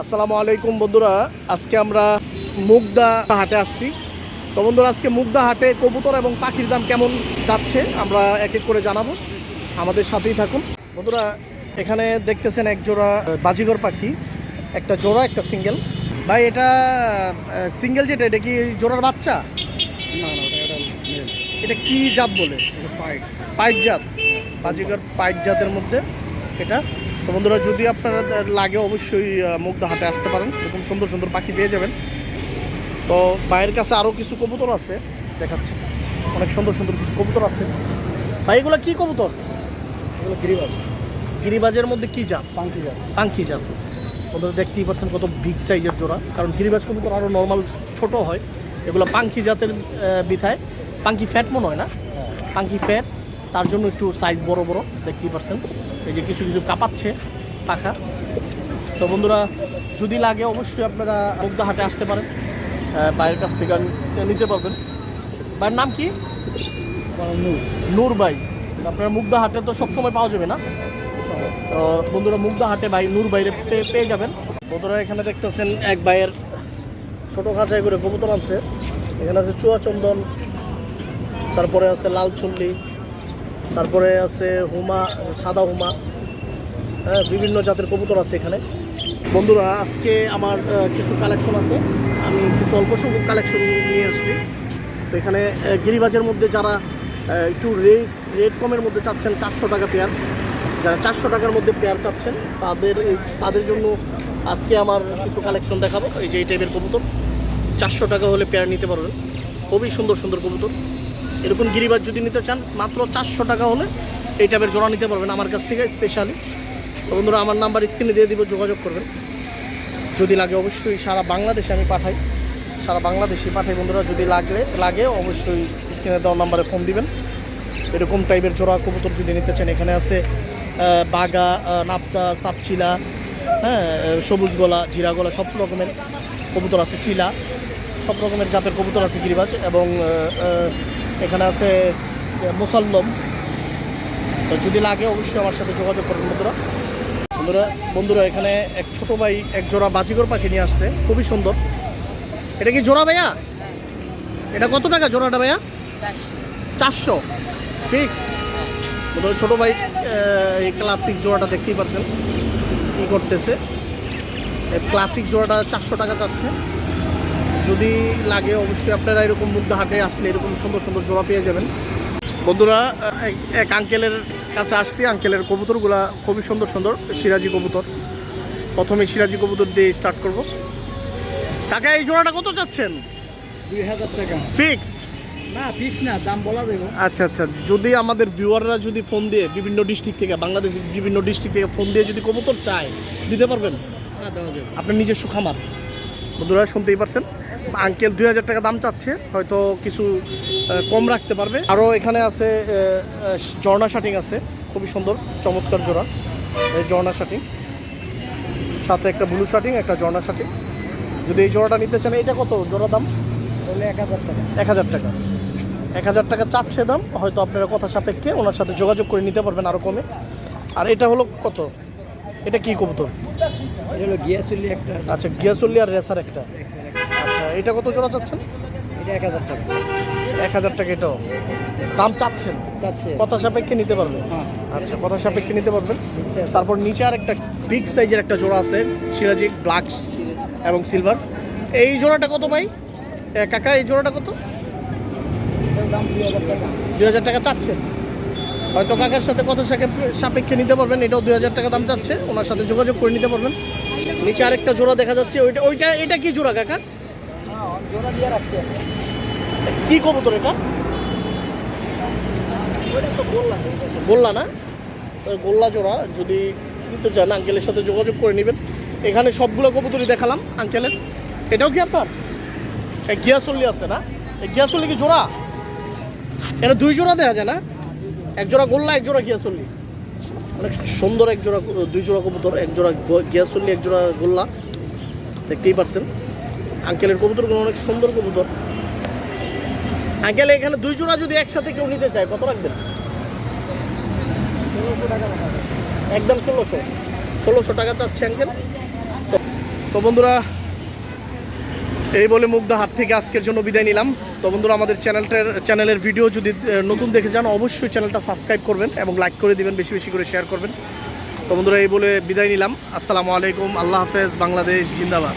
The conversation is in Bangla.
আসসালামু আলাইকুম বন্ধুরা। আজকে আমরা মুগদা হাটে আসছি। তো বন্ধুরা আজকে মুগদা হাটে কবুতর এবং পাখির দাম কেমন যাচ্ছে আমরা এক এক করে জানাব। আমাদের সাথেই থাকুন। বন্ধুরা এখানে দেখতেছেন এক জোড়া আহ, বাজিগর পাখি একটা জোড়া একটা সিঙ্গেল। ভাই এটা সিঙ্গেল যেটা এটা কি জোড়ার বাচ্চা? এটা কি জাত বলে? পাইট জাত। বাজিগর পাইট জাতের মধ্যে এটা। তো বন্ধুরা যদি আপনারা লাগে অবশ্যই মুগ্ধা হাটে আসতে পারেন। এরকম সুন্দর সুন্দর পাখি পেয়ে যাবেন। তো ভাইয়ের কাছে আরও কিছু কবুতর আছে। দেখাচ্ছি। অনেক সুন্দর সুন্দর কিছু কবুতর আছে। ভাই এগুলো কী কবুতর? এগুলো গিরিবাস গিরিবাজের মধ্যে কী জাত? পাঙ্কি জাত। পাঙ্কি জাত। বন্ধুরা দেখতেই পাচ্ছেন কত বিগ সাইজের জোড়া। কারণ গিরিবাজ কবুতর আরও নর্মাল ছোট হয়। এগুলো পাঙ্কি জাতের বিথায়। পাঙ্কি ফ্যাট মনে হয় না? পাঙ্কি ফ্যাট তার জন্য একটু সাইজ বড় বড় দেখতেই পাচ্ছেন। এই যে কিছু কিছু কাঁপাচ্ছে পাখা। তো বন্ধুরা যদি লাগে অবশ্যই আপনারা মুগ্ধা হাটে আসতে পারেন। বাইরের কাছ থেকে নিতে পারবেন। ভাইয়ের নাম কি? নূর। ভাই। আপনার মুগ্ধা হাটে তো সবসময় পাওয়া যাবে না। তো বন্ধুরা মুগ্ধা হাটে ভাই নূর বাইরে পেয়ে পেয়ে যাবেন। বন্ধুরা এখানে দেখতেছেন এক ভাইয়ের ছোটো খাঁচাই করে কবুতর আনছে। এখানে আছে চুয়া চন্দন তারপরে আছে লাল চুল্লি তারপরে আছে হুমা, সাদা হুমা। হ্যাঁ বিভিন্ন জাতের কবুতর আছে এখানে। বন্ধুরা, আজকে আমার কিছু কালেকশন আছে। আমি কিছু অল্প সংখ্যক কালেকশন নিয়ে এসেছি তো এখানে গিরিবাজের মধ্যে যারা একটু রেট রেট কমের মধ্যে চাচ্ছেন, চারশো টাকা পেয়ার যারা চারশো টাকার মধ্যে পেয়ার চাচ্ছেন, তাদের তাদের জন্য আজকে আমার কিছু কালেকশন দেখাবো। এই যে এই টাইপের কবুতর। চারশো টাকা হলে পেয়ার নিতে পারবেন। খুবই সুন্দর সুন্দর কবুতর। এরকম গিরিবাজ যদি নিতে চান, মাত্র চারশো টাকা হলে এই টাইপের জোড়া নিতে পারবেন আমার কাছ থেকে স্পেশালি বন্ধুরা, আমার নাম্বার স্ক্রিনে দিয়ে দিব, যোগাযোগ করবেন। যদি লাগে অবশ্যই সারা বাংলাদেশে আমি পাঠাই। সারা বাংলাদেশে পাঠাই বন্ধুরা, যদি লাগলে, লাগে অবশ্যই স্ক্রিনে দেওয়া নাম্বারে ফোন দিবেন। এরকম টাইপের জোড়া কবুতর যদি নিতে চান, এখানে আছে বাগা নাপ্তা, সাপচিলা হ্যাঁ সবুজ গলা, জিরা গলা, সব রকমের কবুতর আছে, চিলা। সব রকমের জাতের কবুতর আছে গিরিবাজ এবং এখানে আছে মুসাল্লম। তো যদি লাগে অবশ্যই আমার সাথে যোগাযোগ করবেন, বন্ধুরা। বন্ধুরা বন্ধুরা, এখানে এক ছোট ভাই এক জোড়া বাজিগর পাখি নিয়ে আসছে। খুবই সুন্দর। এটা কি জোড়া ভাইয়া? এটা কত টাকা জোড়াটা ভাইয়া? চারশো। ফিক্স বন্ধুরা, ছোটো ভাই এই ক্লাসিক জোড়াটা দেখতেই পাচ্ছেন। কী করতেছে? ক্লাসিক জোড়াটা চারশো টাকা চাচ্ছে। যদি লাগে অবশ্যই আপনারা এরকম মুগ্ধা হাটে আসলে এরকম সুন্দর সুন্দর জোড়া পেয়ে যাবেন। বন্ধুরা এক- আঙ্কেলের কাছে আসছি। আঙ্কেলের কবুতরগুলা খুবই সুন্দর সুন্দর সিরাজি কবুতর। প্রথমে সিরাজি কবুতর দিয়ে স্টার্ট করব। কাকা এই জোড়াটা কত চাচ্ছেন? দুই হাজার টাকা। ফিক্স না না দাম বলা দেবো আচ্ছা আচ্ছা। যদি আমাদের ভিউয়াররা যদি ফোন দিয়ে বিভিন্ন ডিস্ট্রিক্ট থেকে বাংলাদেশের বিভিন্ন ডিস্ট্রিক্ট থেকে ফোন দিয়ে যদি কবুতর চায় দিতে পারবেন? যাবে। আপনার নিজস্ব খামার। বন্ধুরা শুনতেই পারছেন? আঙ্কেল দুই হাজার টাকা দাম চাচ্ছে হয়তো কিছু কম রাখতে পারবে। আরও এখানে আছে ঝর্ণা শাটিং আছে খুবই সুন্দর চমৎকার জোড়া এই ঝর্ণা শাটিং। সাথে একটা ব্লু শাটিং একটা ঝর্ণা শাটিং। যদি এই জোড়াটা নিতে চান এটা কত? জোড়া দাম? তাহলে এক হাজার টাকা। এক হাজার টাকা। এক হাজার টাকা চাচ্ছে দাম হয়তো আপনারা কথা সাপেক্ষে ওনার সাথে যোগাযোগ করে নিতে পারবেন আরও কমে। আর এটা হলো কত? এটা কি কবুতর? এটা হলো গিয়াসুলি একটা। আচ্ছা গিয়াসুল্লি আর রেসার একটা। আচ্ছা এটা কত জোড়া চাচ্ছেন? এটা এক হাজার টাকা। এক হাজার টাকা এটাও। দাম চাচ্ছেন? কথা সাপেক্ষে নিতে পারবেন? হ্যাঁ। আচ্ছা কথা সাপেক্ষে নিতে পারবেন? তারপর নিচে আর একটা বিগ সাইজের একটা জোড়া আছে সিরাজি ব্ল্যাক এবং সিলভার এই জোড়াটা কত ভাই? কাকা এই জোড়াটা কত? দাম দুই হাজার টাকা। দুই হাজার টাকা চাচ্ছেন? হয়তো কাকার সাথে কথা সাপেক্ষে- নিতে পারবেন, এটাও দুই হাজার টাকা দাম চাচ্ছে, ওনার সাথে যোগাযোগ করে নিতে পারবেন। নিচে আরেকটা জোড়া দেখা যাচ্ছে, ওইটা ওইটা এটা কি জোড়া কাকা? কি কবুতর এটা? গোল্লা না? গোল্লা জোড়া, যদি নিতে চান, আঙ্কেলের সাথে যোগাযোগ করে নেবেন। এখানে সবগুলো কবুতরই দেখালাম আঙ্কেলের। এটাও কি আপনার? গিয়াসল্লি আছে না? গিয়াসল্লি কি জোড়া? এটা দুই জোড়া দেখা যায় না? এক জোড়া গোল্লা এক জোড়া গিয়াসল্লি অনেক সুন্দর এক জোড়া দুই জোড়া কবুতর এক জোড়া গিয়াসল্লি এক জোড়া গোল্লা। দেখতেই পারছেন। আঙ্কেলের কবুতরগুলো অনেক সুন্দর কবুতর। আঙ্কেল, এখানে দুই জোড়া যদি একসাথে কেউ নিতে চায়, কত রাখবেন? একদম ষোলোশো। ষোলোশো টাকা চাচ্ছে আঙ্কেল। তো বন্ধুরা, এই বলে মুগ্ধা হাত থেকে আজকের জন্য বিদায় নিলাম। তো বন্ধুরা, আমাদের চ্যানেলটার চ্যানেলের ভিডিও যদি নতুন দেখে যান, অবশ্যই চ্যানেলটা সাবস্ক্রাইব করবেন এবং লাইক করে দিবেন, বেশি বেশি করে শেয়ার করবেন। তো বন্ধুরা, এই বলে বিদায় নিলাম। আসসালামু আলাইকুম, আল্লাহ হাফেজ, বাংলাদেশ, জিন্দাবাদ।